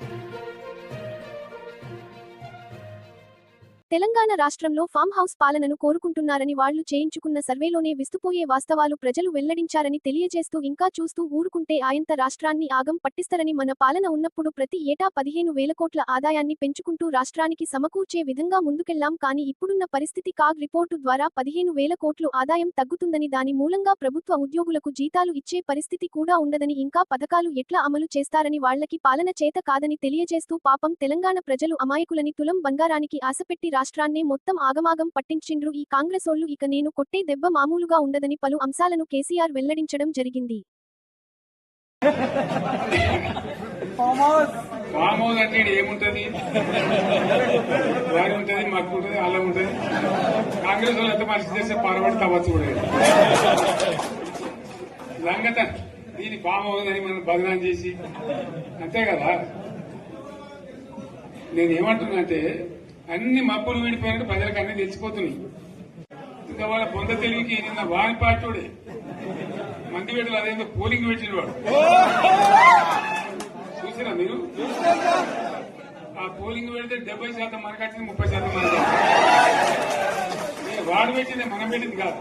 thank you Telangana రాష్ట్రంలో farm house పాలనను కోరుకుంటున్నారని వాళ్ళు చేయించుకున్న సర్వేలోనే విస్తుపోయే వాస్తవాలు ప్రజలు వెల్లడించారని తెలియజేస్తూ ఇంకా చూస్తూ ఊరుకుంటే ఆయంత రాష్ట్రాన్ని ఆగం పట్టిస్తారని మన పాలన ఉన్నప్పుడు ప్రతి ఏటా పదిహేను వేల కోట్ల ఆదాయాన్ని పెంచుకుంటూ రాష్ట్రానికి సమకూర్చే విధంగా ముందుకెళ్ళాం కానీ ఇప్పుడున్న పరిస్థితి కాగ్ రిపోర్టు ద్వారా పదిహేను వేల కోట్లు ఆదాయం తగ్గుతుందని దాని మూలంగా ప్రభుత్వ ఉద్యోగులకు జీతాలు ఇచ్చే పరిస్థితి కూడా ఉండదని ఇంకా పథకాలు ఎట్లా అమలు చేస్తారని వాళ్ళకి పాలన చేత కాదని తెలియజేస్తూ పాపం తెలంగాణ ప్రజలు అమాయకులని తులం బంగారానికి ఆశపెట్టి రాష్ట్రాన్నే మొత్తం ఆగమాగం పట్టించిండ్రు. ఈ కాంగ్రెసోళ్ళు ఇక నేను కొట్టే దెబ్బ మామూలుగా ఉండదని పలు అంశాలను కేసీఆర్ వెల్లడించడం జరిగింది. అంటే ఏముంటది? వారి ఉంటది మాకు ఉంటది అలా ఉంటది కాంగ్రెస్ వాళ్ళు ఎంత మనిషి చేస్తే తవ్వచ్చు కూడా. సంగత దీని ఫామ్ మనం బదనాం చేసి అంతే కదా? నేను ఏమంటున్నా అంటే అన్ని మబ్బులు విడిపోయినట్టు ప్రజలకు అన్ని తెలిసిపోతున్నాయి. ఇంకా వాళ్ళ బొంద తెలివికి నిన్న వారి పార్టీడే మంది పెట్టలు అదేందో పోలింగ్ పెట్టిన వాడు. చూసినా మీరు? ఆ పోలింగ్ పెడితే డెబ్బై శాతం మనకు వచ్చింది ముప్పై శాతం మనకు వాడు పెట్టింది మనం పెట్టింది కాదు.